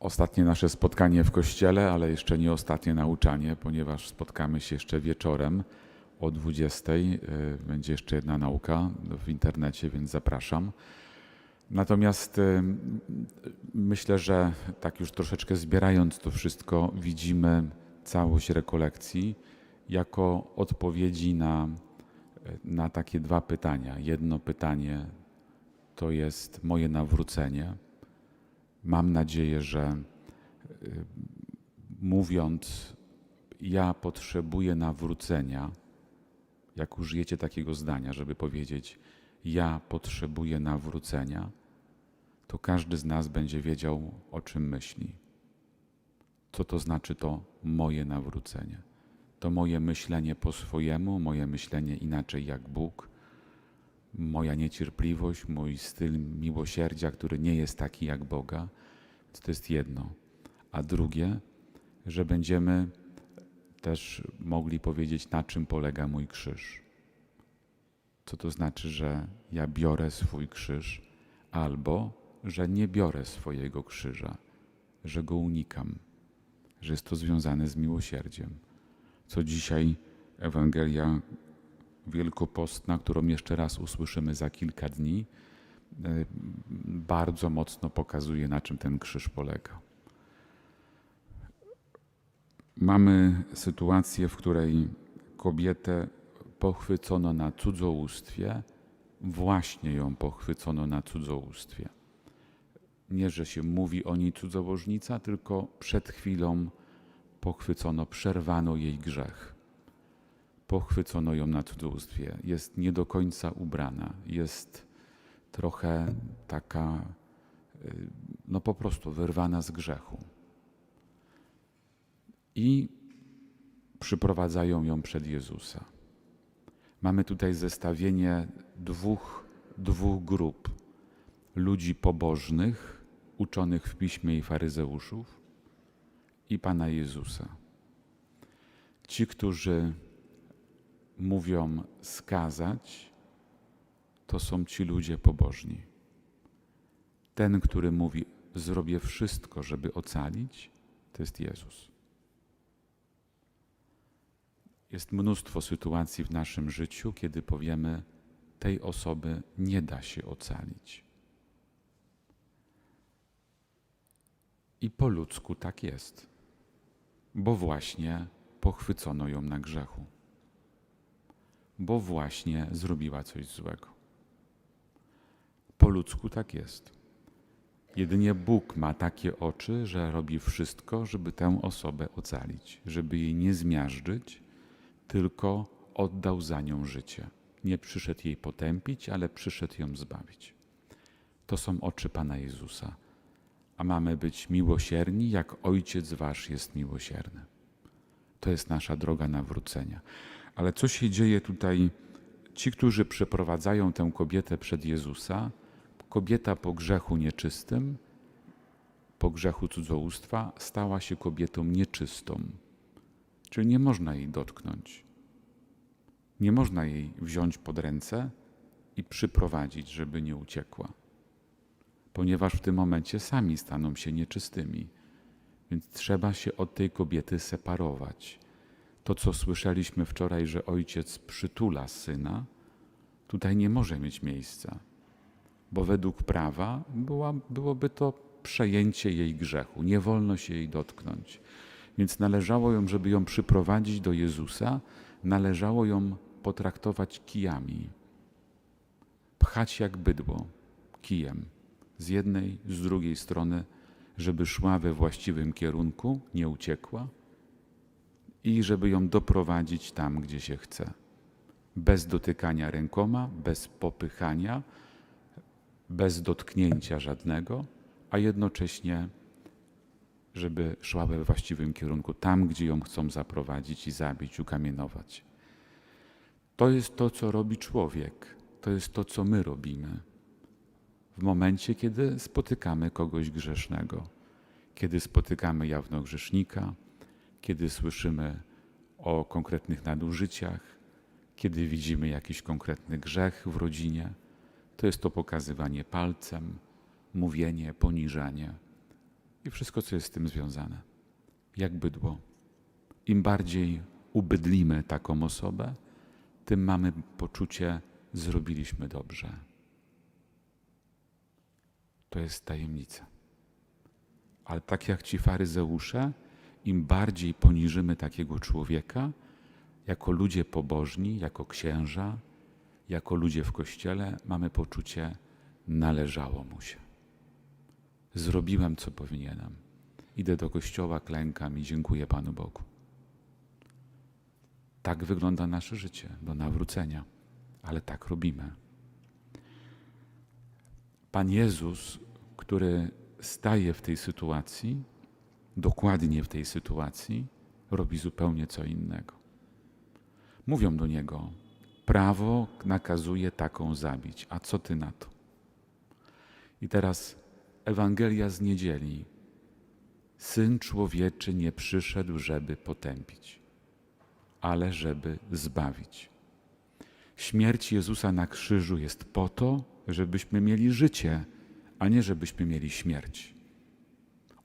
Ostatnie nasze spotkanie w kościele, ale jeszcze nie ostatnie nauczanie, ponieważ spotkamy się jeszcze wieczorem o 20. Y, Będzie jeszcze jedna nauka w internecie, więc zapraszam. Natomiast y, myślę, że tak już troszeczkę zbierając to wszystko, widzimy całość rekolekcji jako odpowiedzi na, na takie dwa pytania. Jedno pytanie to jest moje nawrócenie. Mam nadzieję, że y, mówiąc, ja potrzebuję nawrócenia, jak użyjecie takiego zdania, żeby powiedzieć, ja potrzebuję nawrócenia, to każdy z nas będzie wiedział, o czym myśli. Co to znaczy to moje nawrócenie? To moje myślenie po swojemu, moje myślenie inaczej jak Bóg, moja niecierpliwość, mój styl miłosierdzia, który nie jest taki jak Boga. To jest jedno. A drugie, że będziemy też mogli powiedzieć, na czym polega mój krzyż. Co to znaczy, że ja biorę swój krzyż, albo że nie biorę swojego krzyża, że go unikam, że jest to związane z miłosierdziem. Co dzisiaj Ewangelia Wielkopostna, którą jeszcze raz usłyszymy za kilka dni, e, bardzo mocno pokazuje, na czym ten krzyż polega. Mamy sytuację, w której kobietę pochwycono na cudzołóstwie, właśnie ją pochwycono na cudzołóstwie. Nie, że się mówi o niej cudzołożnica, tylko przed chwilą pochwycono, przerwano jej grzech. Pochwycono ją na cudzołóstwie. Jest nie do końca ubrana, jest trochę taka, y, no po prostu wyrwana z grzechu. I przyprowadzają ją przed Jezusa. Mamy tutaj zestawienie dwóch, dwóch grup ludzi pobożnych, uczonych w piśmie i faryzeuszów, i Pana Jezusa. Ci, którzy mówią skazać, to są ci ludzie pobożni. Ten, który mówi, zrobię wszystko, żeby ocalić, to jest Jezus. Jest mnóstwo sytuacji w naszym życiu, kiedy powiemy, tej osoby nie da się ocalić. I po ludzku tak jest, bo właśnie pochwycono ją na grzechu, bo właśnie zrobiła coś złego. Po ludzku tak jest. Jedynie Bóg ma takie oczy, że robi wszystko, żeby tę osobę ocalić, żeby jej nie zmiażdżyć, tylko oddał za nią życie. Nie przyszedł jej potępić, ale przyszedł ją zbawić. To są oczy Pana Jezusa. A mamy być miłosierni, jak Ojciec Wasz jest miłosierny. To jest nasza droga nawrócenia. Ale co się dzieje tutaj? Ci, którzy przeprowadzają tę kobietę przed Jezusa, kobieta po grzechu nieczystym, po grzechu cudzołóstwa, stała się kobietą nieczystą. Czyli nie można jej dotknąć. Nie można jej wziąć pod ręce i przyprowadzić, żeby nie uciekła, ponieważ w tym momencie sami staną się nieczystymi. Więc trzeba się od tej kobiety separować. To, co słyszeliśmy wczoraj, że ojciec przytula syna, tutaj nie może mieć miejsca, bo według prawa była, byłoby to przejęcie jej grzechu. Nie wolno się jej dotknąć. Więc należało ją, żeby ją przyprowadzić do Jezusa, należało ją potraktować kijami. Pchać jak bydło, kijem. Z jednej, z drugiej strony, żeby szła we właściwym kierunku, nie uciekła i żeby ją doprowadzić tam, gdzie się chce. Bez dotykania rękoma, bez popychania, bez dotknięcia żadnego, a jednocześnie żeby szła we właściwym kierunku, tam, gdzie ją chcą zaprowadzić i zabić, ukamienować. To jest to, co robi człowiek. To jest to, co my robimy. W momencie, kiedy spotykamy kogoś grzesznego, kiedy spotykamy jawno grzesznika, kiedy słyszymy o konkretnych nadużyciach, kiedy widzimy jakiś konkretny grzech w rodzinie, to jest to pokazywanie palcem, mówienie, poniżanie i wszystko, co jest z tym związane. Jak bydło. Im bardziej ubydlimy taką osobę, tym mamy poczucie, zrobiliśmy dobrze. To jest tajemnica. Ale tak jak ci faryzeusze, im bardziej poniżymy takiego człowieka, jako ludzie pobożni, jako księża, jako ludzie w kościele, mamy poczucie, należało mu się. Zrobiłem, co powinienem. Idę do kościoła, klękam i dziękuję Panu Bogu. Tak wygląda nasze życie do nawrócenia, ale tak robimy. Pan Jezus, który staje w tej sytuacji, dokładnie w tej sytuacji, robi zupełnie co innego. Mówią do niego: Prawo nakazuje taką zabić, a co ty na to? I teraz Ewangelia z niedzieli. Syn człowieczy nie przyszedł, żeby potępić, ale żeby zbawić. Śmierć Jezusa na krzyżu jest po to, żebyśmy mieli życie, a nie żebyśmy mieli śmierć.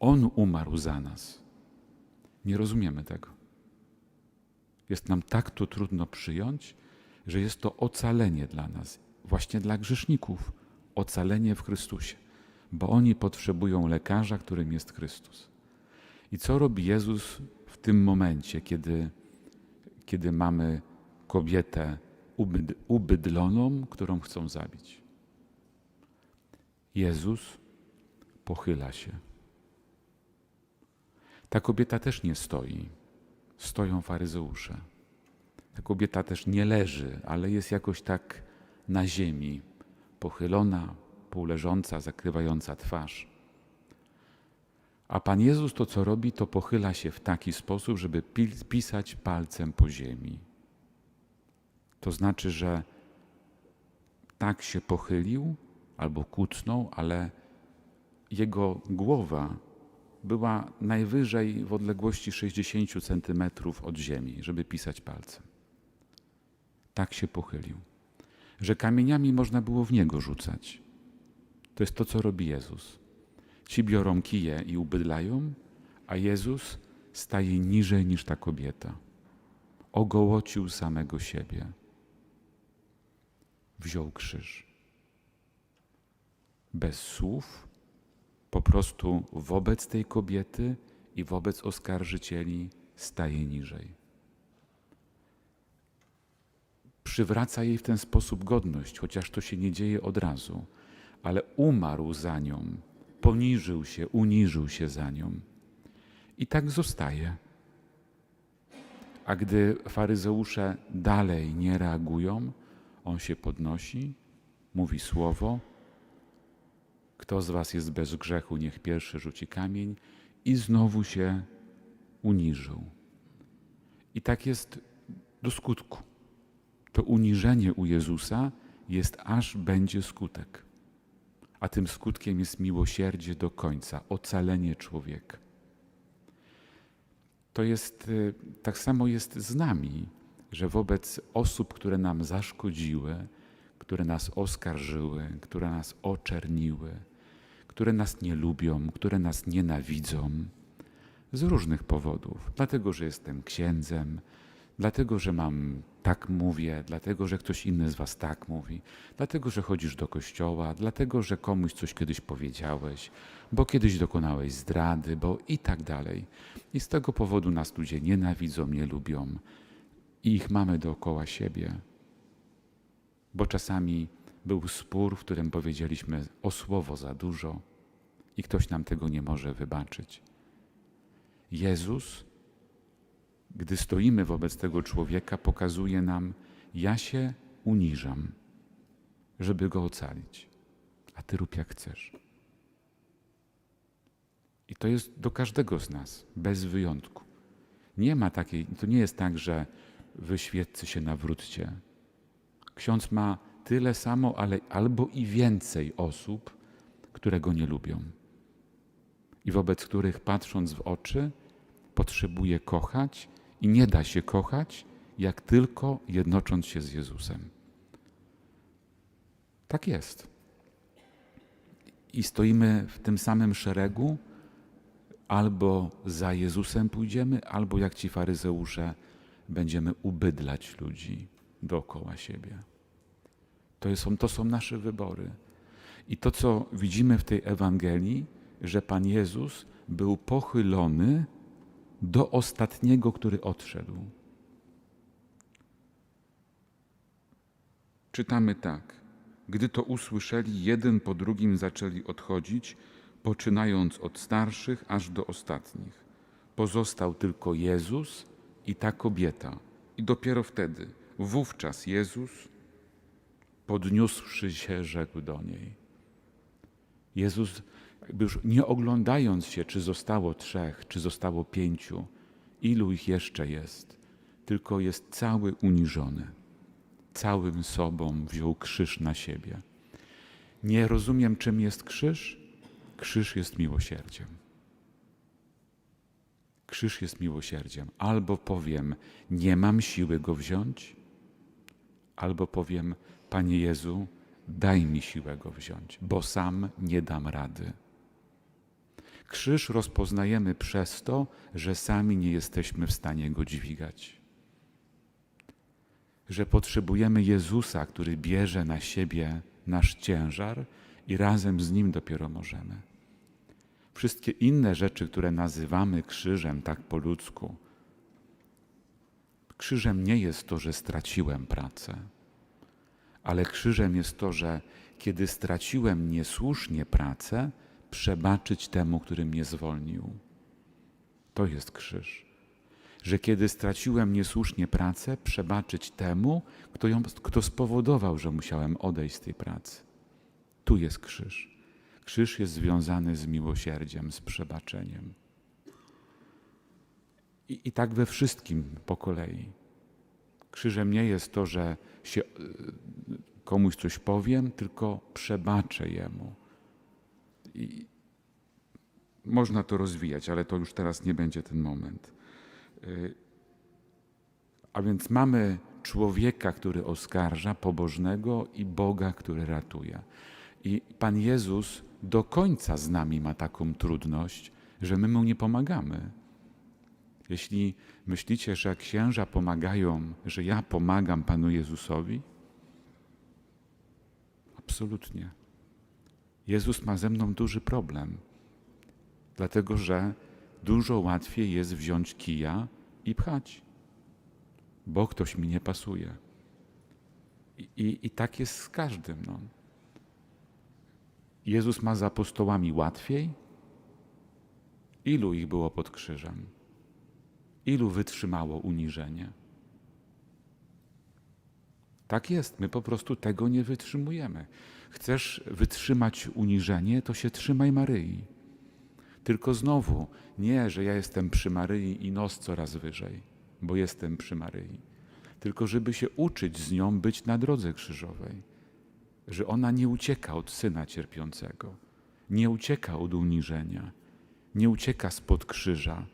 On umarł za nas. Nie rozumiemy tego. Jest nam tak to trudno przyjąć, że jest to ocalenie dla nas, właśnie dla grzeszników, ocalenie w Chrystusie, bo oni potrzebują lekarza, którym jest Chrystus. I co robi Jezus w tym momencie, kiedy, kiedy mamy kobietę ubyd, ubydloną, którą chcą zabić? Jezus pochyla się. Ta kobieta też nie stoi. Stoją faryzeusze. Ta kobieta też nie leży, ale jest jakoś tak na ziemi, pochylona, półleżąca, zakrywająca twarz. A Pan Jezus to, co robi, to pochyla się w taki sposób, żeby pisać palcem po ziemi. To znaczy, że tak się pochylił albo kucnął, ale jego głowa była najwyżej w odległości 60 centymetrów od ziemi, żeby pisać palcem. Tak się pochylił, że kamieniami można było w niego rzucać. To jest to, co robi Jezus. Ci biorą kije i ubydlają, a Jezus staje niżej niż ta kobieta. Ogołocił samego siebie. Wziął krzyż. Bez słów, po prostu wobec tej kobiety i wobec oskarżycieli staje niżej. Przywraca jej w ten sposób godność, chociaż to się nie dzieje od razu, ale umarł za nią, poniżył się, uniżył się za nią. I tak zostaje. A gdy faryzeusze dalej nie reagują, on się podnosi, mówi słowo, kto z was jest bez grzechu, niech pierwszy rzuci kamień i znowu się uniżył. I tak jest do skutku. To uniżenie u Jezusa jest aż będzie skutek. A tym skutkiem jest miłosierdzie do końca, ocalenie człowieka. To jest, y, tak samo jest z nami, że wobec osób, które nam zaszkodziły, które nas oskarżyły, które nas oczerniły, które nas nie lubią, które nas nienawidzą z różnych powodów. Dlatego, że jestem księdzem, dlatego, że mam tak mówię, dlatego, że ktoś inny z was tak mówi, dlatego, że chodzisz do kościoła, dlatego, że komuś coś kiedyś powiedziałeś, bo kiedyś dokonałeś zdrady, bo i tak dalej. I z tego powodu nas ludzie nienawidzą, nie lubią i ich mamy dookoła siebie. Bo czasami był spór, w którym powiedzieliśmy o słowo za dużo i ktoś nam tego nie może wybaczyć. Jezus, gdy stoimy wobec tego człowieka, pokazuje nam: Ja się uniżam, żeby go ocalić, a ty rób jak chcesz. I to jest do każdego z nas, bez wyjątku. Nie ma takiej, to nie jest tak, że wy świeccy się nawróćcie. Ksiądz ma tyle samo, ale albo i więcej osób, które go nie lubią. I wobec których patrząc w oczy, potrzebuje kochać i nie da się kochać, jak tylko jednocząc się z Jezusem. Tak jest. I stoimy w tym samym szeregu, Albo za Jezusem pójdziemy, albo jak ci faryzeusze będziemy ubydlać ludzi dookoła siebie. To są, to są nasze wybory. I to, co widzimy w tej Ewangelii, że Pan Jezus był pochylony do ostatniego, który odszedł. Czytamy tak. Gdy to usłyszeli, jeden po drugim zaczęli odchodzić, poczynając od starszych aż do ostatnich. Pozostał tylko Jezus i ta kobieta. I dopiero wtedy, wówczas Jezus, podniósłszy się, rzekł do niej. Jezus, jakby już nie oglądając się, czy zostało trzech, czy zostało pięciu, ilu ich jeszcze jest, tylko jest cały uniżony całym sobą wziął krzyż na siebie. Nie rozumiem, czym jest krzyż. Krzyż jest miłosierdziem. Krzyż jest miłosierdziem. Albo powiem, nie mam siły go wziąć, albo powiem, Panie Jezu, daj mi siłę go wziąć, bo sam nie dam rady. Krzyż rozpoznajemy przez to, że sami nie jesteśmy w stanie go dźwigać że potrzebujemy Jezusa, który bierze na siebie nasz ciężar i razem z Nim dopiero możemy. Wszystkie inne rzeczy, które nazywamy krzyżem tak po ludzku, krzyżem nie jest to, że straciłem pracę, ale krzyżem jest to, że kiedy straciłem niesłusznie pracę, przebaczyć temu, który mnie zwolnił. To jest krzyż że kiedy straciłem niesłusznie pracę, przebaczyć temu, kto, ją, kto spowodował, że musiałem odejść z tej pracy. Tu jest krzyż. Krzyż jest związany z miłosierdziem, z przebaczeniem. I, I tak we wszystkim po kolei. Krzyżem nie jest to, że się y, komuś coś powiem, tylko przebaczę jemu. I można to rozwijać, ale to już teraz nie będzie ten moment. Y, a więc mamy człowieka, który oskarża, pobożnego i Boga, który ratuje. I Pan Jezus do końca z nami ma taką trudność, że my mu nie pomagamy. Jeśli myślicie, że księża pomagają, że ja pomagam Panu Jezusowi, absolutnie. Jezus ma ze mną duży problem, dlatego że dużo łatwiej jest wziąć kija i pchać, bo ktoś mi nie pasuje. I, i, i tak jest z każdym. No. Jezus ma za apostołami łatwiej. Ilu ich było pod krzyżem? Ilu wytrzymało uniżenie? Tak jest, my po prostu tego nie wytrzymujemy. Chcesz wytrzymać uniżenie, to się trzymaj Maryi. Tylko znowu, nie, że ja jestem przy Maryi i nos coraz wyżej, bo jestem przy Maryi. Tylko żeby się uczyć z nią być na drodze krzyżowej. Że ona nie ucieka od syna cierpiącego, nie ucieka od uniżenia, nie ucieka spod krzyża,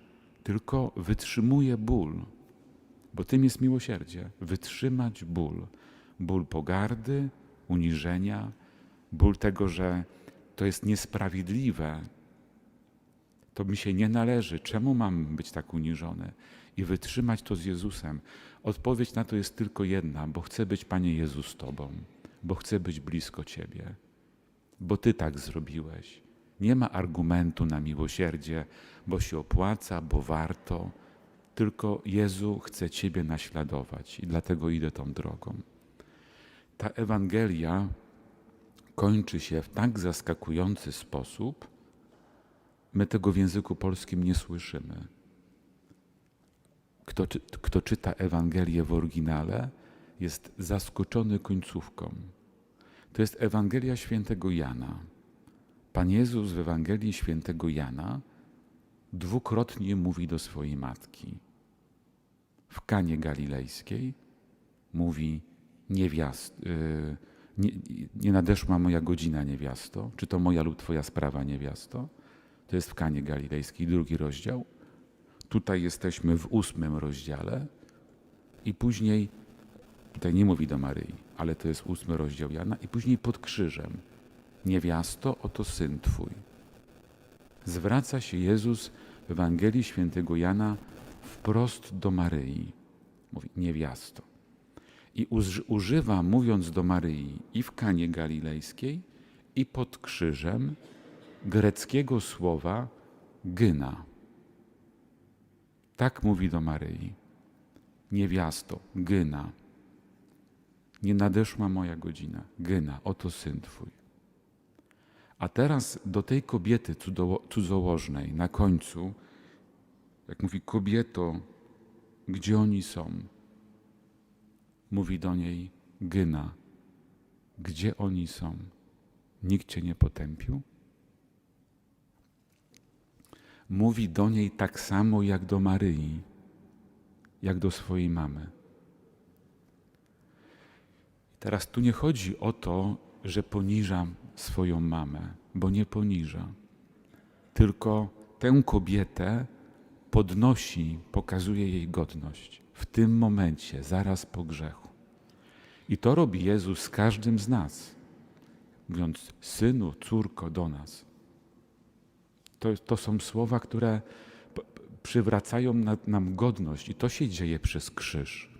tylko wytrzymuje ból. Bo tym jest miłosierdzie wytrzymać ból. Ból pogardy, uniżenia, ból tego, że to jest niesprawiedliwe, to mi się nie należy. Czemu mam być tak uniżony? I wytrzymać to z Jezusem. Odpowiedź na to jest tylko jedna, bo chcę być, Panie Jezus, Tobą, bo chcę być blisko Ciebie, bo Ty tak zrobiłeś. Nie ma argumentu na miłosierdzie, bo się opłaca, bo warto, tylko Jezu chce Ciebie naśladować i dlatego idę tą drogą. Ta Ewangelia kończy się w tak zaskakujący sposób, My tego w języku polskim nie słyszymy. Kto, kto czyta Ewangelię w oryginale, jest zaskoczony końcówką. To jest Ewangelia świętego Jana. Pan Jezus w Ewangelii świętego Jana dwukrotnie mówi do swojej matki. W Kanie Galilejskiej mówi niewiast, yy, nie, nie nadeszła moja godzina niewiasto, czy to moja lub twoja sprawa niewiasto? To jest w Kanie Galilejskiej, drugi rozdział. Tutaj jesteśmy w ósmym rozdziale i później, tutaj nie mówi do Maryi, ale to jest ósmy rozdział Jana i później pod krzyżem. Niewiasto, oto syn twój. zwraca się Jezus w Ewangelii Świętego Jana wprost do Maryi. Mówi niewiasto. I uż- używa, mówiąc do Maryi i w Kanie Galilejskiej, i pod krzyżem greckiego słowa gyna. Tak mówi do Maryi. Niewiasto, gyna. Nie nadeszła moja godzina. Gyna, oto syn twój. A teraz do tej kobiety cudzołożnej na końcu, jak mówi kobieto, gdzie oni są? Mówi do niej Gyna, gdzie oni są? Nikt cię nie potępił? Mówi do niej tak samo jak do Maryi, jak do swojej mamy. Teraz tu nie chodzi o to, że poniża swoją mamę, bo nie poniża. Tylko tę kobietę podnosi, pokazuje jej godność w tym momencie, zaraz po grzechu. I to robi Jezus z każdym z nas, mówiąc: Synu, córko, do nas. To, to są słowa, które przywracają na, nam godność, i to się dzieje przez krzyż,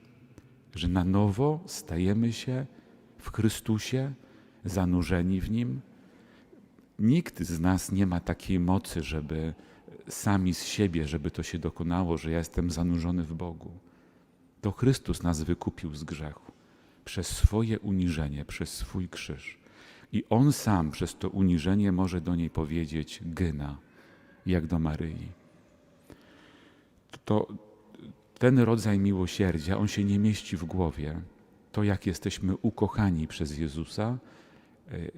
że na nowo stajemy się w Chrystusie, zanurzeni w Nim. Nikt z nas nie ma takiej mocy, żeby sami z siebie, żeby to się dokonało, że ja jestem zanurzony w Bogu. To Chrystus nas wykupił z grzechu przez swoje uniżenie, przez swój krzyż. I On sam przez to uniżenie może do niej powiedzieć gyna, jak do Maryi. To ten rodzaj miłosierdzia, on się nie mieści w głowie. To, jak jesteśmy ukochani przez Jezusa, y,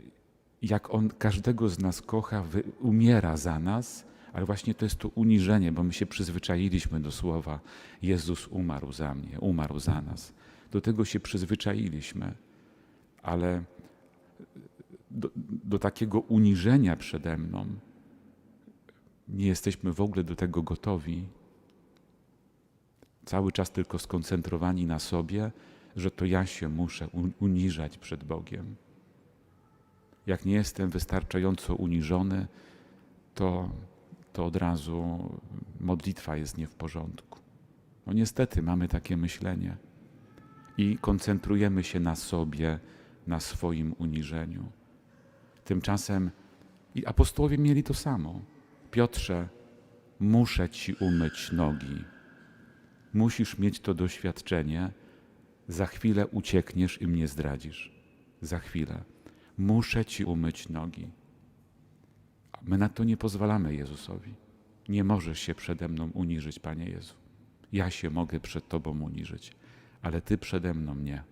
jak On każdego z nas kocha, umiera za nas, ale właśnie to jest to uniżenie, bo my się przyzwyczailiśmy do słowa Jezus umarł za mnie, umarł za nas. Do tego się przyzwyczailiśmy, ale do, do takiego uniżenia przede mną nie jesteśmy w ogóle do tego gotowi. Cały czas tylko skoncentrowani na sobie, że to ja się muszę un- uniżać przed Bogiem. Jak nie jestem wystarczająco uniżony, to, to od razu modlitwa jest nie w porządku. No niestety mamy takie myślenie i koncentrujemy się na sobie, na swoim uniżeniu. Tymczasem i apostołowie mieli to samo. Piotrze, muszę ci umyć nogi. Musisz mieć to doświadczenie. Za chwilę uciekniesz i mnie zdradzisz. Za chwilę. Muszę ci umyć nogi. My na to nie pozwalamy Jezusowi. Nie możesz się przede mną uniżyć, Panie Jezu. Ja się mogę przed Tobą uniżyć, ale Ty przede mną nie.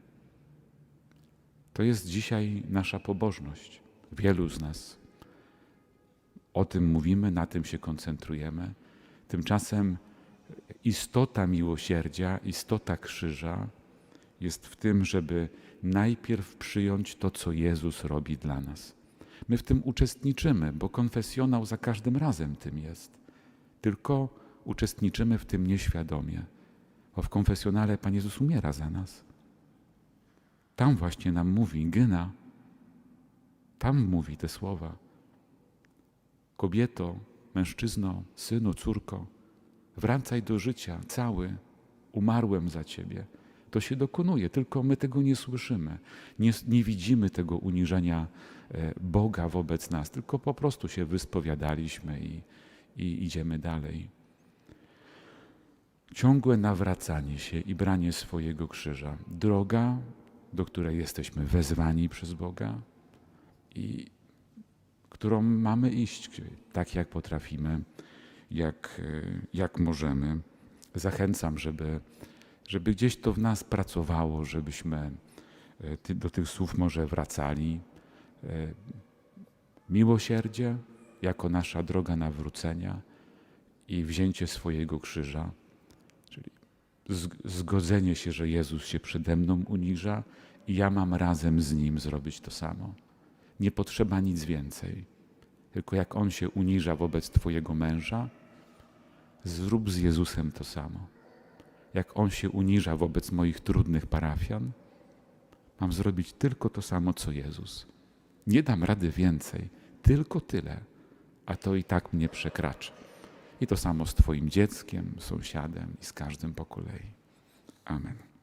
To jest dzisiaj nasza pobożność. Wielu z nas o tym mówimy, na tym się koncentrujemy. Tymczasem istota miłosierdzia, istota krzyża jest w tym, żeby najpierw przyjąć to, co Jezus robi dla nas. My w tym uczestniczymy, bo konfesjonał za każdym razem tym jest. Tylko uczestniczymy w tym nieświadomie, bo w konfesjonale Pan Jezus umiera za nas. Tam właśnie nam mówi, gyna, tam mówi te słowa. Kobieto, mężczyzno, synu, córko, wracaj do życia, cały, umarłem za ciebie. To się dokonuje, tylko my tego nie słyszymy. Nie, nie widzimy tego uniżenia e, Boga wobec nas, tylko po prostu się wyspowiadaliśmy i, i idziemy dalej. Ciągłe nawracanie się i branie swojego krzyża. Droga, do której jesteśmy wezwani przez Boga i którą mamy iść tak, jak potrafimy, jak, e, jak możemy. Zachęcam, żeby, żeby gdzieś to w nas pracowało, żebyśmy e, do tych słów może wracali. E, Miłosierdzie jako nasza droga nawrócenia i wzięcie swojego krzyża, zgodzenie się, że Jezus się przede mną uniża i ja mam razem z Nim zrobić to samo. Nie potrzeba nic więcej. Tylko jak On się uniża wobec Twojego męża, zrób z Jezusem to samo. Jak On się uniża wobec moich trudnych parafian, mam zrobić tylko to samo, co Jezus. Nie dam rady więcej, tylko tyle. a to i tak mnie przekracza. I to samo z Twoim dzieckiem, sąsiadem i z każdym po kolei. Amen.